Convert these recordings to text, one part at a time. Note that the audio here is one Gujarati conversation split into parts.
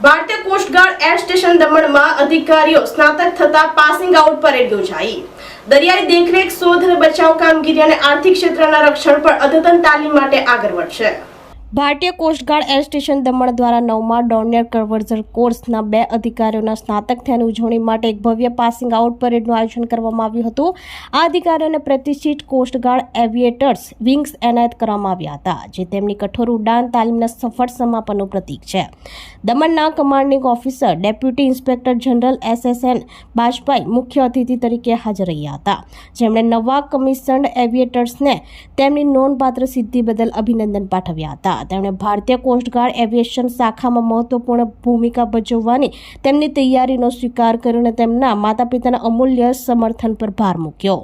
ભારતીય કોસ્ટગાર્ડ એર સ્ટેશન દમણમાં અધિકારીઓ સ્નાતક થતા પાસિંગ આઉટ પરેડ યોજાઈ. દરિયાઈ દેખરેખ, શોધ અને બચાવ કામગીરી અને આર્થિક ક્ષેત્રના રક્ષણ પર અદ્યતન તાલીમ માટે આગળ વધશે. ભારતીય કોસ્ટગાર્ડ એર સ્ટેશન દમણ દ્વારા નવમા ડોર્નિયર કન્વર્ઝન કોર્સના બે અધિકારીઓના સ્નાતક થયાની ઉજવણી માટે એક ભવ્ય પાસિંગ આઉટ પરેડનું આયોજન કરવામાં આવ્યું હતું. આ અધિકારીઓને પ્રતિષ્ઠિત કોસ્ટગાર્ડ એવિએટર્સ વિંગ્સ એનાયત કરવામાં આવ્યા હતા, જે તેમની કઠોર ઉડાન તાલીમના સફળ સમાપનનું પ્રતીક છે. દમણના commanding officer deputy inspector general SSN Bajpai મુખ્ય અતિથિ તરીકે હાજર રહ્યા હતા. જેમણે નવા કમિશન્ડ એવિએટર્સને તેમની નોંધપાત્ર સિદ્ધિ બદલ અભિનંદન પાઠવ્યા હતા. તેમણે ભારતીય કોસ્ટગાર્ડ એવિએશન શાખામાં મહત્વપૂર્ણ ભૂમિકા ભજવવાની તેમની તૈયારીનો સ્વીકાર કર્યો અને તેમના માતા પિતાના અમૂલ્ય સમર્થન પર ભાર મૂક્યો.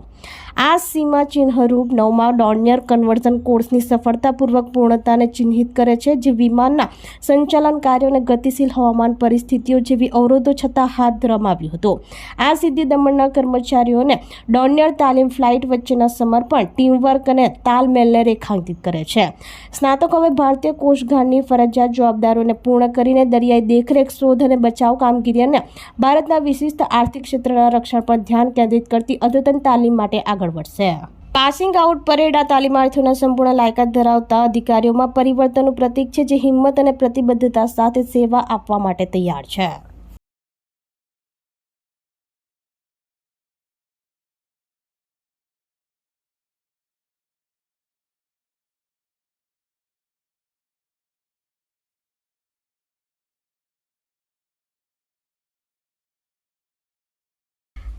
આ સીમા ચિહ્નરૂપ નવમા ડોર્નિયર કન્વર્ઝન કોર્સની સફળતાપૂર્વક પૂર્ણતાને ચિહ્નિત કરે છે, જે વિમાનના સંચાલન કાર્યોને ગતિશીલ હવામાન પરિસ્થિતિઓ જેવી અવરોધો છતાં હાથ ધરવામાં હતું. આ સિદ્ધિ દમણના કર્મચારીઓને ડોર્નિયર તાલીમ ફ્લાઇટ વચ્ચેના સમર્પણ, ટીમવર્ક અને તાલમેલને રેખાંકિત કરે છે. સ્નાતકો હવે ભારતીય કોષગારની ફરજિયાત જવાબદારીઓને પૂર્ણ કરીને દરિયાઈ દેખરેખ, શોધ અને બચાવ કામગીરી અને ભારતના વિશિષ્ટ આર્થિક ક્ષેત્રના રક્ષણ પર ધ્યાન કેન્દ્રિત કરતી અદ્યતન તાલીમ માટે આગળ વધશે. પાસિંગ આઉટ પરેડ આ તાલીમાર્થીઓના સંપૂર્ણ લાયકાત ધરાવતા અધિકારીઓમાં પરિવર્તનનું પ્રતીક છે જે હિંમત અને પ્રતિબદ્ધતા સાથે સેવા આપવા માટે તૈયાર છે.